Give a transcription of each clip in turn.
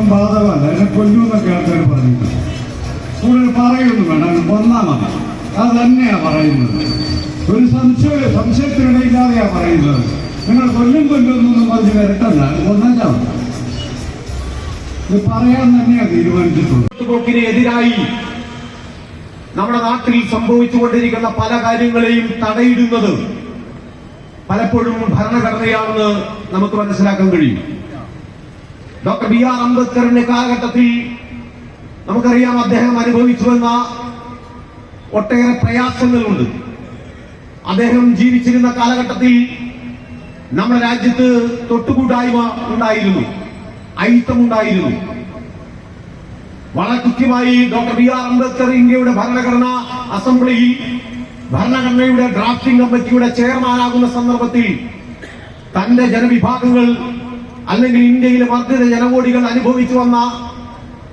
ഒന്നും ബാധകമല്ല. എന്നെ കൊല്ലുമെന്നൊക്കെ ആൾക്കാർ പറഞ്ഞു കൂടുതൽ പറയൊന്നും വേണ്ട അങ്ങ് മതി. അത് തന്നെയാണ് പറയുന്നത്. ഒരു സംശയ സംശയത്തിനിടയില്ലാതെയാ പറയുന്നത്. നിങ്ങൾ കൊല്ലും കൊല്ലൊന്നും പറഞ്ഞ് വരട്ടല്ല. ഇത് പറയാൻ തന്നെയാ തീരുമാനിച്ചിട്ടുള്ളത്. എതിരായി നമ്മുടെ നാട്ടിൽ സംഭവിച്ചുകൊണ്ടിരിക്കുന്ന പല കാര്യങ്ങളെയും തടയിടുന്നത് പലപ്പോഴും ഭരണഘടനയാണെന്ന് നമുക്ക് മനസ്സിലാക്കാൻ കഴിയും. ഡോക്ടർ ബി ആർ അംബേദ്കറിന്റെ കാലഘട്ടത്തിൽ നമുക്കറിയാം അദ്ദേഹം അനുഭവിച്ചു വന്ന ഒട്ടേറെ പ്രയാസങ്ങളുണ്ട്. അദ്ദേഹം ജീവിച്ചിരുന്ന കാലഘട്ടത്തിൽ നമ്മുടെ രാജ്യത്ത് തൊട്ടുകൂട്ടായ്മ ഉണ്ടായിരുന്നു. അയിത്തമുണ്ടായിരുന്നു. വളരെ കൃത്യമായി ഡോക്ടർ ബി ആർ അംബേദ്കർ ഇന്ത്യയുടെ ഭരണഘടന അസംബ്ലിയിൽ ഭരണഘടനയുടെ ഡ്രാഫ്റ്റിംഗ് കമ്മിറ്റിയുടെ ചെയർമാനാകുന്ന സന്ദർഭത്തിൽ തന്റെ ജനവിഭാഗങ്ങൾ അല്ലെങ്കിൽ ഇന്ത്യയിലെ വർദ്ധിത ജനകോടികൾ അനുഭവിച്ചു വന്ന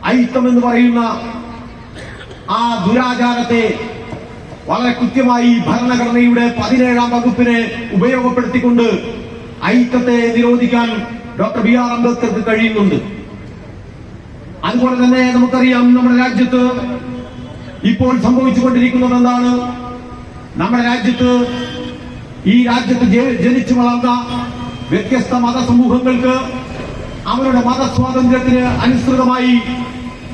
അയിത്തം എന്ന് പറയുന്ന ആ ദുരാചാരത്തെ വളരെ കൃത്യമായി ഭരണഘടനയുടെ പതിനേഴാം വകുപ്പിനെ ഉപയോഗപ്പെടുത്തിക്കൊണ്ട് ഐക്യത്തെ നിരോധിക്കാൻ ഡോക്ടർ ബി ആർ അംബേദ്കർക്ക് കഴിയുന്നുണ്ട്. അതുപോലെ തന്നെ നമുക്കറിയാം നമ്മുടെ രാജ്യത്ത് ഇപ്പോൾ സംഭവിച്ചുകൊണ്ടിരിക്കുന്നത് എന്താണ്? നമ്മുടെ രാജ്യത്ത് ഈ രാജ്യത്ത് ജനിച്ചു വളർന്ന വ്യത്യസ്ത മതസമൂഹങ്ങൾക്ക് അവരുടെ മതസ്വാതന്ത്ര്യത്തിന് അനുസൃതമായി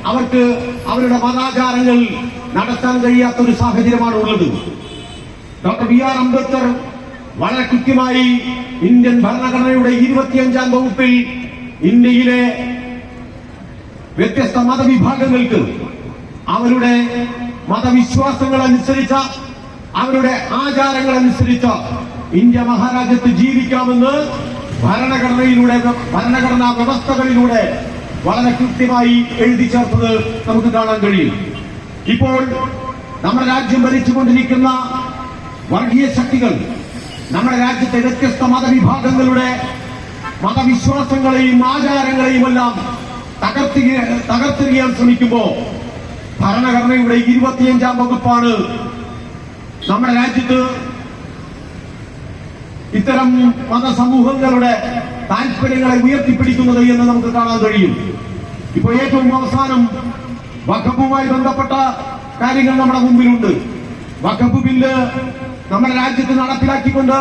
അവർക്ക് അവരുടെ മതാചാരങ്ങൾ നടത്താൻ കഴിയാത്ത ഒരു സാഹചര്യമാണ് ഉള്ളത്. ഡോക്ടർ ബി ആർ അംബേദ്കർ വളരെ കൃത്യമായി ഇന്ത്യൻ ഭരണഘടനയുടെ ഇരുപത്തിയഞ്ചാം വകുപ്പിൽ ഇന്ത്യയിലെ വ്യത്യസ്ത മതവിഭാഗങ്ങൾക്ക് അവരുടെ മതവിശ്വാസങ്ങൾ അനുസരിച്ച അവരുടെ ആചാരങ്ങൾ അനുസരിച്ച ഇന്ത്യ മഹാരാജ്യത്ത് ജീവിക്കാമെന്ന് ഭരണഘടനയിലൂടെ ഭരണഘടനാ വ്യവസ്ഥകളിലൂടെ വളരെ കൃത്യമായി എഴുതി ചേർത്തത് നമുക്ക് കാണാൻ കഴിയും. ഇപ്പോൾ നമ്മുടെ രാജ്യം ഭരിച്ചുകൊണ്ടിരിക്കുന്ന വർഗീയ ശക്തികൾ നമ്മുടെ രാജ്യത്തെ വ്യത്യസ്ത മതവിഭാഗങ്ങളുടെ മതവിശ്വാസങ്ങളെയും ആചാരങ്ങളെയും എല്ലാം തകർത്തി തകർത്തെറിയാൻ ശ്രമിക്കുമ്പോൾ ഭരണഘടനയുടെ ഇരുപത്തിയഞ്ചാം വകുപ്പാണ് നമ്മുടെ രാജ്യത്ത് ഇത്തരം മതസമൂഹങ്ങളുടെ താല്പര്യങ്ങളെ ഉയർത്തിപ്പിടിക്കുന്നത് എന്ന് നമുക്ക് കാണാൻ കഴിയും. ഇപ്പൊ ഏറ്റവും അവസാനം വഖഫുമായി ബന്ധപ്പെട്ട കാര്യങ്ങൾ നമ്മുടെ മുമ്പിലുണ്ട്. വഖഫ് ബില്ല് നമ്മുടെ രാജ്യത്ത് നടപ്പിലാക്കിക്കൊണ്ട്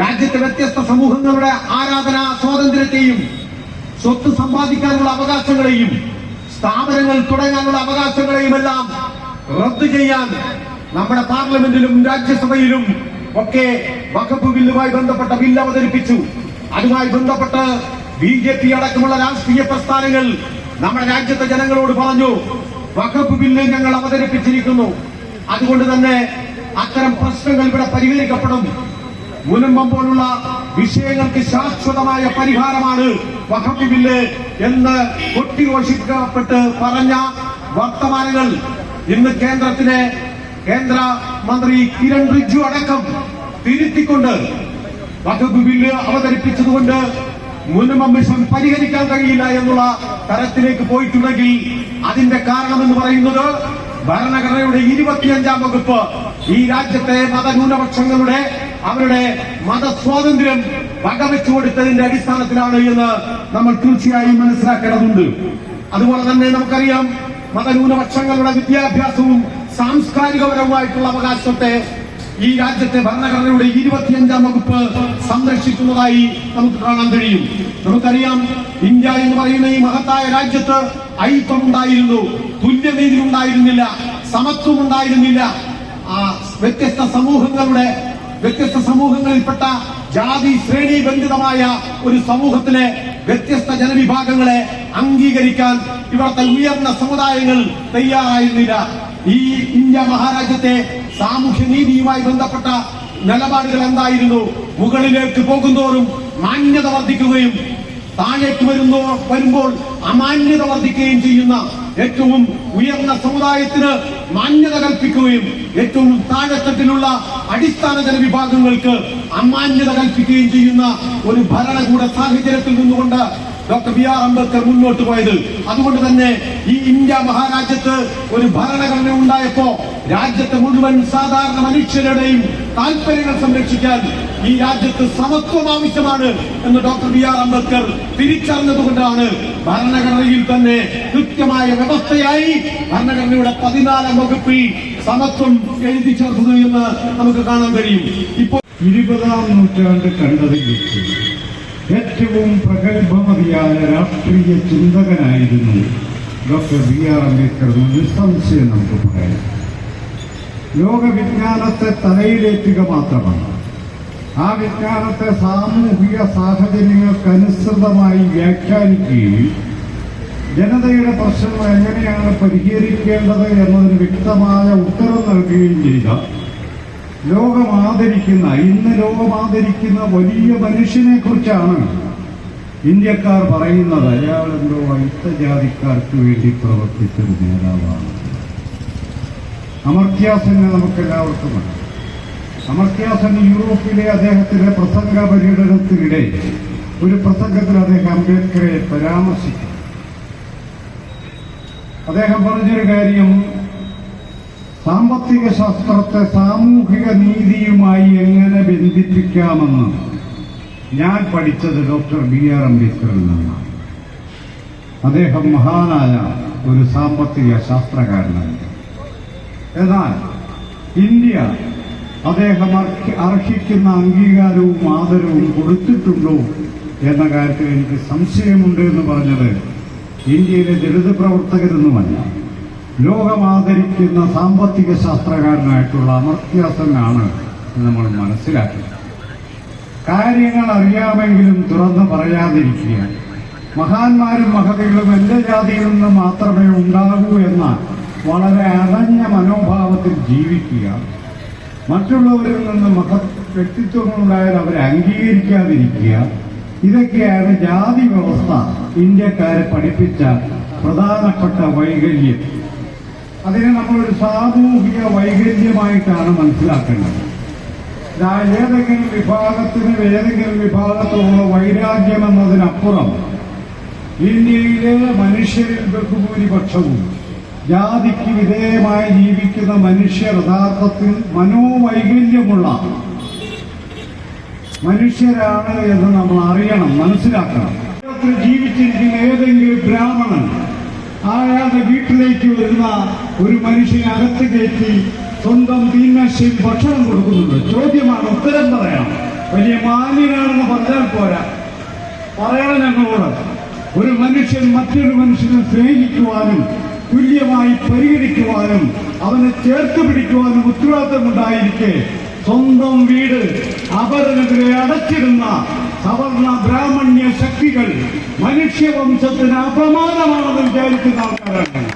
രാജ്യത്തെ വ്യത്യസ്ത സമൂഹങ്ങളുടെ ആരാധന സ്വാതന്ത്ര്യത്തെയും സ്വത്ത് സമ്പാദിക്കാനുള്ള അവകാശങ്ങളെയും സ്ഥാപനങ്ങൾ തുടങ്ങാനുള്ള അവകാശങ്ങളെയും എല്ലാം റദ്ദു ചെയ്യാൻ നമ്മുടെ പാർലമെന്റിലും രാജ്യസഭയിലും ഒക്കെ വഖഫ് ബില്ലുമായി ബന്ധപ്പെട്ട ബില്ല് അവതരിപ്പിച്ചു. അതുമായി ബന്ധപ്പെട്ട് ബി ജെ പി അടക്കമുള്ള രാഷ്ട്രീയ പ്രസ്ഥാനങ്ങൾ നമ്മുടെ രാജ്യത്തെ ജനങ്ങളോട് പറഞ്ഞു വഖഫ് ബില്ല് ഞങ്ങൾ അവതരിപ്പിച്ചിരിക്കുന്നു. അതുകൊണ്ട് തന്നെ അത്തരം പ്രശ്നങ്ങൾ ഇവിടെ പരിഹരിക്കപ്പെടും. മുനമ്പം പോലുള്ള വിഷയങ്ങൾക്ക് ശാശ്വതമായ പരിഹാരമാണ് വഖഫ് ബില്ല് എന്ന് കൊട്ടിഘോഷിക്കപ്പെട്ട് പറഞ്ഞ വർത്തമാനങ്ങൾ ഇന്ന് കേന്ദ്രത്തിലെ കേന്ദ്ര മന്ത്രി കിരൺ റിജ്ജു അടക്കം തിരുത്തിക്കൊണ്ട് വകുപ്പ് ബില്ല് അവതരിപ്പിച്ചതുകൊണ്ട് മുനമ്പം പരിഹരിക്കാൻ കഴിയില്ല എന്നുള്ള തരത്തിലേക്ക് പോയിട്ടുണ്ടെങ്കിൽ അതിന്റെ കാരണമെന്ന് പറയുന്നത് ഭരണഘടനയുടെ ഇരുപത്തിയഞ്ചാം വകുപ്പ് ഈ രാജ്യത്തെ മതന്യൂനപക്ഷങ്ങളുടെ അവരുടെ മതസ്വാതന്ത്ര്യം വകവെച്ചു കൊടുത്തതിന്റെ അടിസ്ഥാനത്തിലാണ് എന്ന് നമ്മൾ തീർച്ചയായും മനസ്സിലാക്കേണ്ടതുണ്ട്. അതുപോലെ തന്നെ നമുക്കറിയാം മതന്യൂനപക്ഷങ്ങളുടെ വിദ്യാഭ്യാസവും സാംസ്കാരികപരവുമായിട്ടുള്ള അവകാശത്തെ ഈ രാജ്യത്തെ ഭരണഘടനയുടെ ഇരുപത്തിയഞ്ചാം വകുപ്പ് സംരക്ഷിക്കുന്നതായി നമുക്ക് കാണാൻ കഴിയും. നമുക്കറിയാം ഇന്ത്യ എന്ന് പറയുന്ന ഈ മഹത്തായ രാജ്യത്ത് ഐക്യം ഉണ്ടായിരുന്നു തുല്യനീതി ഉണ്ടായിരുന്നില്ല സമത്വം ഉണ്ടായിരുന്നില്ല. ആ വ്യത്യസ്ത സമൂഹങ്ങളുടെ വ്യത്യസ്ത സമൂഹങ്ങളിൽപ്പെട്ട ജാതി ശ്രേണി ബന്ധിതമായ ഒരു സമൂഹത്തിലെ വ്യത്യസ്ത ജനവിഭാഗങ്ങളെ അംഗീകരിക്കാൻ ഇവിടുത്തെ ഉയർന്ന സമുദായങ്ങൾ തയ്യാറായിരുന്നില്ല. ഈ ഇന്ത്യ മഹാരാജ്യത്തെ സാമൂഹ്യ നീതിയുമായി ബന്ധപ്പെട്ട നിലപാടുകൾ എന്തായിരുന്നു? മുകളിലേക്ക് പോകുന്തോറും മാന്യത വർദ്ധിക്കുകയും താഴേക്ക് വരുന്നോ വരുമ്പോൾ അമാന്യത വർദ്ധിക്കുകയും ചെയ്യുന്ന ഏറ്റവും ഉയർന്ന സമുദായത്തിന് മാന്യത കൽപ്പിക്കുകയും ഏറ്റവും താഴെത്തട്ടിലുള്ള അടിസ്ഥാന ജനവിഭാഗങ്ങൾക്ക് അമാന്യത കൽപ്പിക്കുകയും ചെയ്യുന്ന ഒരു ഭരണകൂട സാഹചര്യത്തിൽ നിന്നുകൊണ്ട് ഡോക്ടർ ബി ആർ അംബേദ്കർ മുന്നോട്ട് പോയത് അതുകൊണ്ട് തന്നെ ഈ ഇന്ത്യ മഹാരാജ്യത്ത് ഒരു ഭരണഘടന ഉണ്ടായപ്പോ രാജ്യത്തെ മുഴുവൻ സാധാരണ മനുഷ്യരുടെയും താല്പര്യങ്ങൾ സംരക്ഷിക്കാൻ ഈ രാജ്യത്ത് സമത്വം ആവശ്യമാണ് എന്ന് ഡോക്ടർ ബി ആർ അംബേദ്കർ തിരിച്ചറിഞ്ഞതുകൊണ്ടാണ് ഭരണഘടനയിൽ തന്നെ കൃത്യമായ വ്യവസ്ഥയായി ഭരണഘടനയുടെ പതിനാലാം വകുപ്പിൽ സമത്വം എഴുതി ചേർത്തത് എന്ന് നമുക്ക് കാണാൻ കഴിയും. ഇപ്പോൾ ഇരുപതാം നൂറ്റാണ്ട് കണ്ടതിൽ വെച്ച് ഏറ്റവും പ്രഗത്ഭമതിയായ രാഷ്ട്രീയ ചിന്തകനായിരുന്നു ഡോക്ടർ ബി ആർ അംബേദ്കർ. എന്ന് നിസ്സംശയം നമുക്ക് പറയാം. ലോകവിജ്ഞാനത്തെ തലയിലേറ്റുക മാത്രമല്ല ആ വിജ്ഞാനത്തെ സാമൂഹിക സാഹചര്യങ്ങൾക്കനുസൃതമായി വ്യാഖ്യാനിക്കുകയും ജനതയുടെ പ്രശ്നങ്ങൾ എങ്ങനെയാണ് പരിഹരിക്കേണ്ടത് എന്നതിന് വ്യക്തമായ ഉത്തരം നൽകുകയും ചെയ്ത ലോകം ആദരിക്കുന്ന ഇന്ന് ലോകം ആദരിക്കുന്ന വലിയ മനുഷ്യനെ കുറിച്ചാണ് ഇന്ത്യക്കാർ പറയുന്നത്. അയാളെന്തോ എന്തോ വൈത്തജാതിക്കാർക്ക് വേണ്ടി പ്രവർത്തിച്ചൊരു നേതാവാണ്. അമർത്യാസെന്നെ നമുക്കെല്ലാവർക്കും അമർത്യാസൻ യൂറോപ്പിലെ അദ്ദേഹത്തിന്റെ പ്രസംഗ പര്യടനത്തിനിടെ ഒരു പ്രസംഗത്തിൽ അദ്ദേഹം അംബേദ്കറെ പരാമർശിക്കും അദ്ദേഹം പറഞ്ഞൊരു കാര്യം സാമ്പത്തിക ശാസ്ത്രത്തെ സാമൂഹിക നീതിയുമായി എങ്ങനെ ബന്ധിപ്പിക്കാമെന്ന് ഞാൻ പഠിച്ചത് ഡോക്ടർ ബി ആർ അംബേദ്കറിൽ നിന്നാണ്. അദ്ദേഹം മഹാനായ ഒരു സാമ്പത്തിക ശാസ്ത്രകാരനാണ്. എന്നാൽ ഇന്ത്യ അദ്ദേഹം അർഹി- അർഹിക്കുന്ന അംഗീകാരവും ആദരവും കൊടുത്തിട്ടുണ്ടോ എന്ന കാര്യത്തിൽ എനിക്ക് സംശയമുണ്ട് എന്ന് പറഞ്ഞത് ഇന്ത്യയിലെ ദളിത് പ്രവർത്തകരൊന്നുമല്ല. ലോകം ആദരിക്കുന്ന സാമ്പത്തിക ശാസ്ത്രകാരനായിട്ടുള്ള അമർത്യാസനാണ് നമ്മൾ മനസ്സിലാക്കുന്നത് കാര്യങ്ങൾ അറിയാമെങ്കിലും തുറന്നു പറയാതിരിക്കുക. മഹാന്മാരും മഹതികളും എന്റെ ജാതിയിൽ നിന്ന് മാത്രമേ ഉണ്ടാകൂ എന്ന വളരെ അടഞ്ഞ മനോഭാവത്തിൽ ജീവിക്കുക. മറ്റുള്ളവരിൽ നിന്ന് മഹത് വ്യക്തിത്വങ്ങളുണ്ടായാൽ അവരെ അംഗീകരിക്കാതിരിക്കുക. ഇതൊക്കെയാണ് ജാതി വ്യവസ്ഥ. ഇന്ത്യക്കാരെ പഠിപ്പിച്ച പ്രധാനപ്പെട്ട വൈകല്യം. അതിനെ നമ്മൾ ഒരു സാമൂഹിക വൈകല്യമായിട്ടാണ് മനസ്സിലാക്കേണ്ടത്. ഏതെങ്കിലും വിഭാഗത്തിന് ഏതെങ്കിലും വിഭാഗത്തോടുള്ള വൈരാഗ്യം എന്നതിനപ്പുറം ഇന്ത്യയിലെ മനുഷ്യരിൽ ബഹുഭൂരിപക്ഷവും ജാതിക്ക് വിധേയമായി ജീവിക്കുന്ന മനുഷ്യർ യഥാർത്ഥത്തിൽ മനോവൈകല്യമുള്ള മനുഷ്യരാണ് എന്ന് നമ്മൾ അറിയണം മനസ്സിലാക്കണം. ജീവിച്ചിരിക്കുന്ന ഏതെങ്കിലും ബ്രാഹ്മണൻ അയാളുടെ വീട്ടിലേക്ക് വരുന്ന ഒരു മനുഷ്യനെ അകത്ത് കയറ്റി സ്വന്തം തീന്മേശയിൽ ഭക്ഷണം കൊടുക്കുന്നുണ്ട്. ചോദ്യമാണ് ഉത്തരം പറയണം വലിയ മാന്യനാണെന്ന് പറഞ്ഞാൽ പോരാ. പറയണം ഞങ്ങളോട്. ഒരു മനുഷ്യൻ മറ്റൊരു മനുഷ്യനെ സ്നേഹിക്കുവാനും തുല്യമായി പരിഗണിക്കുവാനും അവനെ ചേർത്ത് പിടിക്കുവാനും ഉത്തരവാദിത്തമുണ്ടായിരിക്കെ. സ്വന്തം വീട് അവരനെതിരെ അടച്ചിടുന്ന സവർണ ബ്രാഹ്മണ്യ ശക്തികൾ മനുഷ്യവംശത്തിന് അപമാനമാണെന്ന് വിചാരിക്കുന്ന ആൾക്കാരാണ്.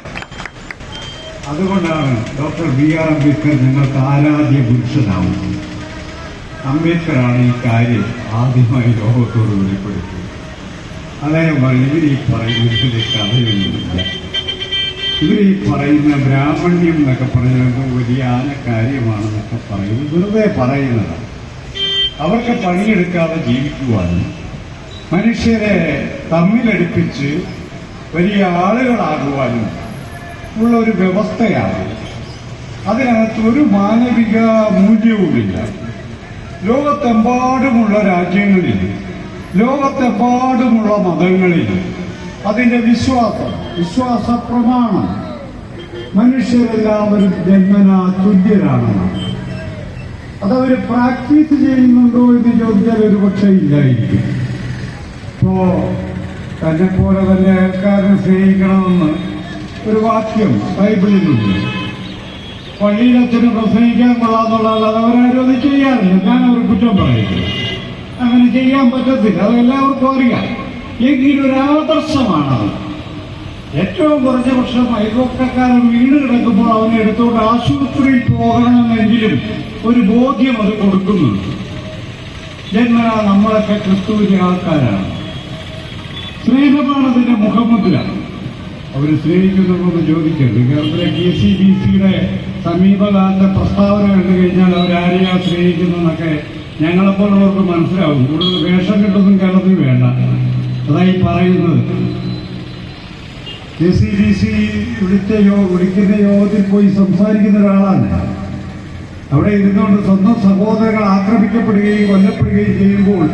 അതുകൊണ്ടാണ് ഡോക്ടർ ബി ആർ അംബേദ്കർ ഞങ്ങൾക്ക് ആരാധ്യ പുരുഷനാവുന്നത് അംബേദ്കറാണ് ഈ കാര്യം ആദ്യമായി ലോകത്തോട് വെളിപ്പെടുത്തിയത്. അദ്ദേഹം പറയും ഇവർ ഈ പറയുന്നതിന്റെ കഥയൊന്നുമില്ല. ഇവർ ഈ പറയുന്ന ബ്രാഹ്മണ്യം എന്നൊക്കെ പറയുന്നത് വലിയ ആന കാര്യമാണെന്നൊക്കെ പറയുന്നത് വെറുതെ പറയുന്നതാണ് അവർക്ക് പണിയെടുക്കാതെ ജീവിക്കുവാനും മനുഷ്യരെ തമ്മിലടുപ്പിച്ച് വലിയ ആളുകളാകുവാനും ഉള്ള ഒരു വ്യവസ്ഥയാണ്. അതിനകത്ത് ഒരു മാനവിക മൂല്യവുമില്ല. ലോകത്തെമ്പാടുമുള്ള രാജ്യങ്ങളിൽ ലോകത്തെമ്പാടുമുള്ള മതങ്ങളിൽ അതിന്റെ വിശ്വാസം വിശ്വാസ പ്രമാണം മനുഷ്യരെല്ലാവരും ജന്മന തുല്യരാണെന്ന് അതവർ പ്രാക്ടീസ് ചെയ്യുന്നുണ്ടോ എന്ന് ചോദിച്ചാൽ ഒരു പക്ഷേ ഇല്ലായിരിക്കും. ഇപ്പോ തന്നെ പോലെ തന്നെ അയൽക്കാരനെ സ്നേഹിക്കണമെന്ന് ഒരു വാക്യം ബൈബിളിലുണ്ട് പള്ളിയിലച്ഛന് പ്രസംഗിക്കാൻ കൊള്ളാന്നുള്ളത് അത് അവരാരും ചെയ്യാറില്ല. ഞാൻ അവർ കുറ്റം പറയുന്നു അങ്ങനെ ചെയ്യാൻ പറ്റത്തില്ല. അത് എല്ലാവർക്കും അറിയാം. എങ്കിലും ഒരു ആദർശമാണത്. ഏറ്റവും കുറഞ്ഞ വർഷം അയൽവക്കക്കാരൻ വീട് കിടക്കുമ്പോൾ അവനെ എടുത്തുകൊണ്ട് ആശുപത്രിയിൽ പോകണമെന്നെങ്കിലും ഒരു ബോധ്യം അത് കൊടുക്കുന്നുണ്ട് ജന്മനാ നമ്മളൊക്കെ ക്രിസ്തുവിന്റെ ആൾക്കാരാണ്. സ്നേഹമാണ് അതിന്റെ മുഖമുദ്ര. അവർ സ്നേഹിക്കുന്നുണ്ടെന്ന് ചോദിക്കരുത്. കേരളത്തിലെ കെ സി ബി സിയുടെ സമീപകാലത്തെ പ്രസ്താവന കണ്ടു കഴിഞ്ഞാൽ അവരാരെയാ സ്നേഹിക്കുന്നതെന്നൊക്കെ ഞങ്ങളെപ്പോലുള്ളവർക്ക് മനസ്സിലാവും. കൂടുതൽ വേഷം കിട്ടുന്നതും കേരളത്തിൽ വേണ്ട. അതായി പറയുന്നത്. കെ സി ബി സി വിളിച്ച യോ വിളിക്കുന്ന യോഗത്തിൽ പോയി സംസാരിക്കുന്ന ഒരാളാണ്. അവിടെ ഇരുന്നുകൊണ്ട് സ്വന്തം സഹോദരങ്ങൾ ആക്രമിക്കപ്പെടുകയും കൊല്ലപ്പെടുകയും ചെയ്യുമ്പോൾ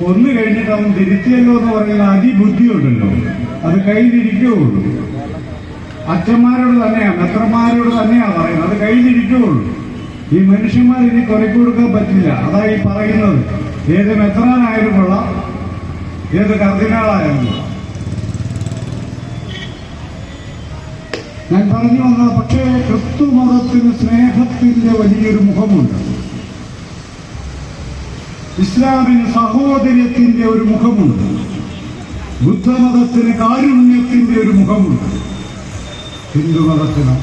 കൊന്നു കഴിഞ്ഞിട്ട് അവൻ തിരിച്ചല്ലോ എന്ന് പറയുന്ന അതിബുദ്ധിയുണ്ടല്ലോ. അത് കയ്യിലിരിക്കുകയുള്ളൂ അച്ഛന്മാരോട് തന്നെയാണ് മെത്രന്മാരോട് തന്നെയാ പറയുന്നത്. അത് കയ്യിലിരിക്കുകയുള്ളൂ ഈ മനുഷ്യന്മാർ ഇനി കുറയ്ക്ക് കൊടുക്കാൻ പറ്റില്ല. അതാ ഈ പറയുന്നത്. ഏത് മെത്രാനായാലും കൊള്ളാം. ഏത് കർദിനാളായാലും കൊള്ളാം. ഞാൻ പറഞ്ഞു വന്നത് പക്ഷേ ക്രിസ്തു മതത്തിന് സ്നേഹത്തിന്റെ വലിയൊരു മുഖമുണ്ട്. ഇസ്ലാമിന് സഹോദര്യത്തിന്റെ ഒരു മുഖമുണ്ട്. ബുദ്ധമതത്തിന് കാരുണ്യത്തിന്റെ ഒരു മുഖമുണ്ട്. ഹിന്ദുമതത്തിന്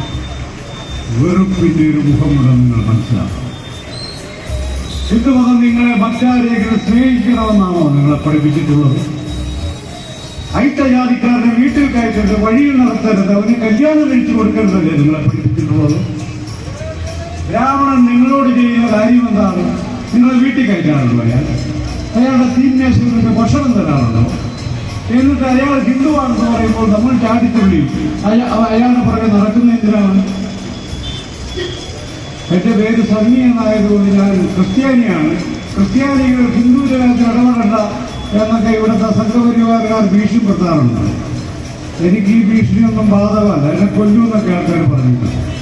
വെറുപ്പിന്റെ ഒരു മുഖമുണ്ടെന്ന് നിങ്ങൾ മനസ്സിലാക്കണം. ഹിന്ദുമതം നിങ്ങളെ മറ്റാരെങ്കിലും സ്നേഹിക്കണമെന്നാണോ നിങ്ങളെ പഠിപ്പിച്ചിട്ടുള്ളത്? ഐക്യജാതിക്കാരനെ വീട്ടിൽ കയറ്റരുത് വഴിയിൽ നടത്തരുത് അവന് കല്യാണം കഴിച്ചു കൊടുക്കരുതല്ലേ നിങ്ങളെ പഠിപ്പിച്ചിട്ടുള്ളത്? ബ്രാഹ്മണൻ നിങ്ങളോട് ചെയ്യുന്ന കാര്യം എന്താണ്? നിങ്ങൾ വീട്ടിൽ കയറ്റാറുണ്ടോ അയാൾ അയാളുടെ തീന്മേശങ്ങൾക്ക് ഭക്ഷണം തരാറുണ്ടോ? എന്നിട്ട് അയാൾ ഹിന്ദുവാണെന്ന് പറയുമ്പോൾ നമ്മൾ ചാടിത്തുള്ളി. അയ- അയാളുടെ പുറകെ നടക്കുന്ന എന്തിനാണ്? എന്റെ പേര് സണ്ണി എന്നായതുകൊണ്ട് ഞാൻ ക്രിസ്ത്യാനിയാണ്. ക്രിസ്ത്യാനികൾ ഹിന്ദു ജനത്തിൽ ഇടപെടണ്ട എന്നൊക്കെ ഇവിടുത്തെ സംഘപരിവാറുകാർ ഭീഷണിപ്പെടുത്താറുണ്ട്. എനിക്ക് ഈ ഭീഷണിയൊന്നും ബാധകമല്ല. എന്നെ കൊല്ലൂന്നൊക്കെ ആൾക്കാർ പറഞ്ഞിട്ടുണ്ട്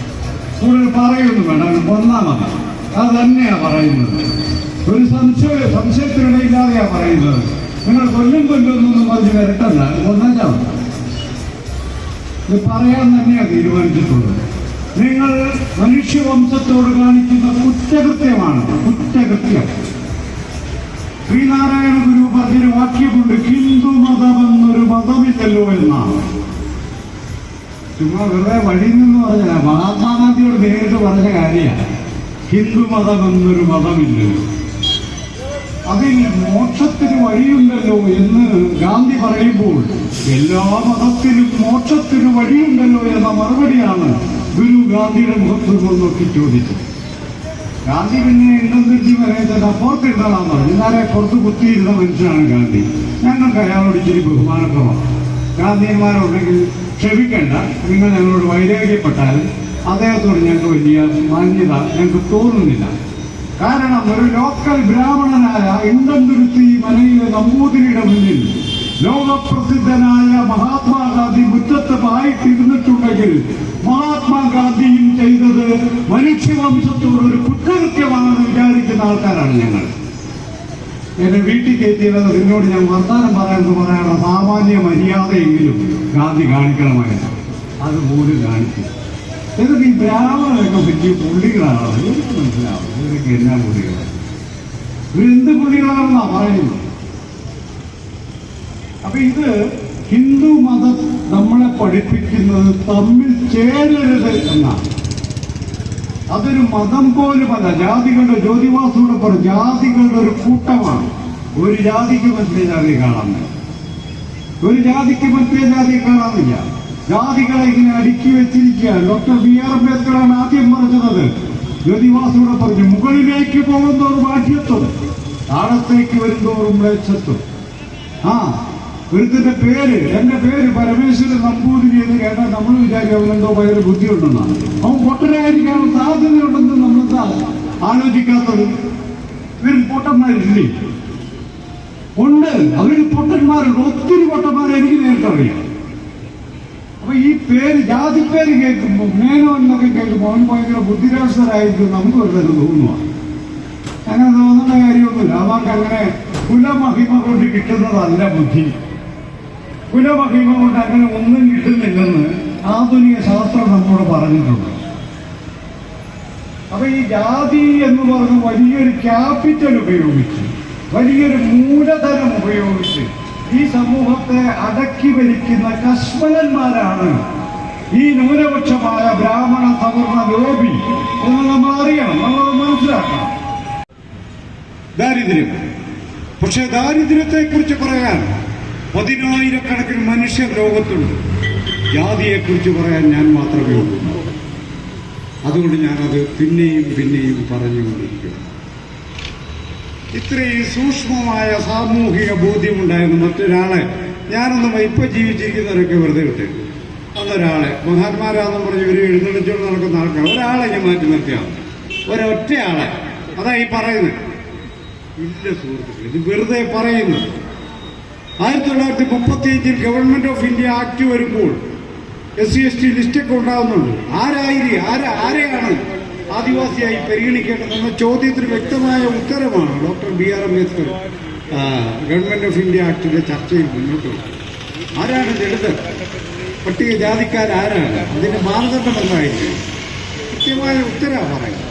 കൂടുതൽ പറയൊന്നും വേണ്ട. ഒന്നാമത് മതി. അത് തന്നെയാ പറയുന്നത്. ഒരു സംശയ സംശയത്തിനിടയില്ലാതെയാ പറയുന്നത്. നിങ്ങൾ കൊല്ലും കൊല്ലൊന്നും പറഞ്ഞ് വരട്ടല്ല. മതി. ഇത് പറയാൻ തന്നെയാ തീരുമാനിച്ചിട്ടുള്ളത്. നിങ്ങൾ മനുഷ്യവംശത്തോട് കാണിക്കുന്ന കുറ്റകൃത്യമാണ്. കുറ്റകൃത്യം. ശ്രീനാരായണ ഗുരു പറഞ്ഞൊരു വാക്യമുണ്ട് ഹിന്ദു മതമെന്നൊരു മതമില്ലല്ലോ എന്നാണ്. ചുമ്മാ വെറുതെ വഴിയിൽ നിന്ന് പറഞ്ഞ മഹാത്മാഗാന്ധിയോട് നേരിട്ട് പറഞ്ഞ കാര്യമാണ്. ഹിന്ദു മതമെന്നൊരു മതമില്ലല്ലോ അതിൽ മോക്ഷത്തിന് വഴിയുണ്ടല്ലോ എന്ന് ഗാന്ധി പറയുമ്പോൾ എല്ലാ മതത്തിനും മോക്ഷത്തിന് വഴിയുണ്ടല്ലോ എന്ന മറുപടിയാണ് ഗുരു ഗാന്ധിയുടെ മുഖത്ത് നോക്കി ചോദിച്ചത്. ഗാന്ധി പിന്നെ പറയുന്നത് അപ്പുറത്ത് ഇടണം പറഞ്ഞു. എന്നാലെ പുറത്ത് കുത്തിയിരുന്ന മനുഷ്യനാണ് ഗാന്ധി. ഞങ്ങൾക്ക് അയാളോട് ഇച്ചിരി ബഹുമാനക്കുറവാണ് ഗാന്ധിമാരുണ്ടെങ്കിൽ ക്ഷമിക്കേണ്ട. നിങ്ങൾ ഞങ്ങളോട് വൈരാഗ്യപ്പെട്ടാൽ അദ്ദേഹത്തോട് ഞങ്ങൾക്ക് വലിയ മാന്യത ഞങ്ങൾക്ക് തോന്നുന്നില്ല. കാരണം ഒരു ലോക്കൽ ബ്രാഹ്മണനായ ഇണ്ടന്തുരുത്തി മനയിലെ നമ്പൂതിരിയുടെ മുന്നിൽ ലോകപ്രസിദ്ധനായ മഹാത്മാഗാന്ധി മുറ്റത്ത് പായിട്ടിരുന്നിട്ടുണ്ടെങ്കിൽ മഹാത്മാഗാന്ധിയും ചെയ്തത് മനുഷ്യവംശത്തോട് ഒരു കുറ്റകൃത്യമാണെന്ന് വിചാരിക്കുന്ന ആൾക്കാരാണ് ഞങ്ങൾ. എന്നെ വീട്ടിൽ കയറ്റിയത് നിന്നോട് ഞാൻ വർത്താനം പറയാമെന്ന് പറയാനുള്ള സാമാന്യ മര്യാദയെങ്കിലും ഗാന്ധി കാണിക്കണമായിരുന്നു. അതുപോലും കാണിച്ചു. എന്നിട്ട് ഈ ബ്രാഹ്മണനൊക്കെ വലിയ പുള്ളികളാണ്. മനസ്സിലാവും ഇവരൊക്കെ എന്നാ പുള്ളികളാണ് ഇവരെന്ത് പുള്ളികളാണെന്നാ പറയുന്നത്? അപ്പൊ ഇത് ഹിന്ദു മതം നമ്മളെ പഠിപ്പിക്കുന്നത് തമ്മിൽ ചേരരുത് എന്നാണ്. അതൊരു മതം പോലുമല്ല. ജാതികളുടെ ജ്യോതിവാസൂടെ പറഞ്ഞു ജാതികളുടെ ഒരു കൂട്ടമാണ്. ഒരു ജാതിക്ക് മറ്റേ ജാതി കാണാൻ. ഒരു ജാതിക്ക് മറ്റേ ജാതി കാണാനില്ല. ജാതികളെ ഇങ്ങനെ അടുക്കി വെച്ചിരിക്കുക ഡോക്ടർ ബി ആർ അംബേദ്കറാണ് ആദ്യം പറഞ്ഞത്. ഗതിവാസോടെ പറഞ്ഞു മുകളിലേക്ക് പോകുന്നവർ ബാഹ്യത്വം താഴത്തേക്ക് വരുന്നവരും മ്ലേച്ഛത്വം. ആ ഒരുത്തിന്റെ പേര് എന്റെ പേര് പരമേശ്വരൻ നമ്പൂതിരി എന്ന് കേട്ടാൽ നമ്മൾ വിചാരിക്കും അവനെന്തോ ഭയങ്കര ബുദ്ധിയുണ്ടെന്നാണ്. അവൻ പൊട്ടനായിരിക്കാൻ സാധ്യതയുണ്ടെന്ന് നമ്മളെന്താ ആലോചിക്കാത്തത്? ഇവരും പൊട്ടന്മാരില്ലേ? ഉണ്ട്. അവർ പൊട്ടന്മാരുണ്ട്. ഒത്തിരി പൊട്ടന്മാരെ എനിക്ക് നേരിട്ടറിയാം. പേര് ജാതി പേര് കേൾക്കുമ്പോൾ മേനോ എന്നൊക്കെ കേൾക്കുമ്പോൾ അവൻ ഭയങ്കര ബുദ്ധിരാഷ്ട്രരായിരിക്കും നമുക്ക് ഒരു തന്നെ തോന്നുക അങ്ങനെ തോന്നുന്ന കാര്യമൊന്നുമില്ല. അവർക്ക് അങ്ങനെ കുലമഹിമ കൊണ്ട് കിട്ടുന്നതല്ല ബുദ്ധി. കുലമഹിമ കൊണ്ട് അങ്ങനെ ഒന്നും കിട്ടുന്നില്ലെന്ന് ആധുനിക ശാസ്ത്രം നമ്മോട് പറഞ്ഞിട്ടുണ്ട്. അപ്പൊ ഈ ജാതി എന്ന് പറഞ്ഞ വലിയൊരു ക്യാപിറ്റൽ ഉപയോഗിച്ച് വലിയൊരു മൂലധനം ഉപയോഗിച്ച് ഈ സമൂഹത്തെ അടക്കി ഭരിക്കുന്ന കശ്മലന്മാരാണ് ഈ ന്യൂനപക്ഷമായ ബ്രാഹ്മണ സവർണ ലോബി എന്ന് നമ്മൾ അറിയണം നമ്മളത് മനസ്സിലാക്കണം. ദാരിദ്ര്യം. പക്ഷെ ദാരിദ്ര്യത്തെ കുറിച്ച് പറയാൻ പതിനായിരക്കണക്കിന് മനുഷ്യർ ലോകത്തുണ്ട്. ജാതിയെ കുറിച്ച് പറയാൻ ഞാൻ മാത്രമേ ഉള്ളൂ. അതുകൊണ്ട് ഞാനത് പിന്നെയും പിന്നെയും പറഞ്ഞുകൊണ്ടിരിക്കും ഇത്രയും സൂക്ഷ്മമായ സാമൂഹിക ബോധ്യമുണ്ടായിരുന്ന മറ്റൊരാളെ ഞാനൊന്നും ഇപ്പൊ ജീവിച്ചിരിക്കുന്നവരൊക്കെ വെറുതെ വിട്ടേ ഒരാളെ മഹാത്മാരാന്നും പറഞ്ഞ് ഇവർ എഴുന്നള്ളിച്ചോണ്ട് നടക്കുന്ന ആൾക്കാർ. ഒരാളെ ഞാൻ മാറ്റി നിർത്തിയാണ് ഒരൊറ്റയാളെ. അതാ ഈ പറയുന്നത്. ഇല്ല സുഹൃത്തുക്കൾ ഇത് വെറുതെ പറയുന്നു ആയിരത്തി തൊള്ളായിരത്തി മുപ്പത്തി അഞ്ചിൽ ഗവൺമെന്റ് ഓഫ് ഇന്ത്യ ആക്ട് വരുമ്പോൾ എസ് സി എസ് ടി ലിസ്റ്റൊക്കെ ഉണ്ടാകുന്നുണ്ട്. ആരായിരി ആരാ ആരെയാണ് ആദിവാസിയായി പരിഗണിക്കേണ്ടതെന്ന ചോദ്യത്തിന് വ്യക്തമായ ഉത്തരമാണ് doctor B R Ambedkar government of India ആക്ടിന്റെ ചർച്ചയിൽ മുന്നോട്ട്. ആരാണ് ദളിതർ പട്ടികജാതിക്കാരാരാണ്? അതിന്റെ മാനദണ്ഡം എന്തായിരിക്കും? കൃത്യമായ ഉത്തരവാണ് പറയുന്നത്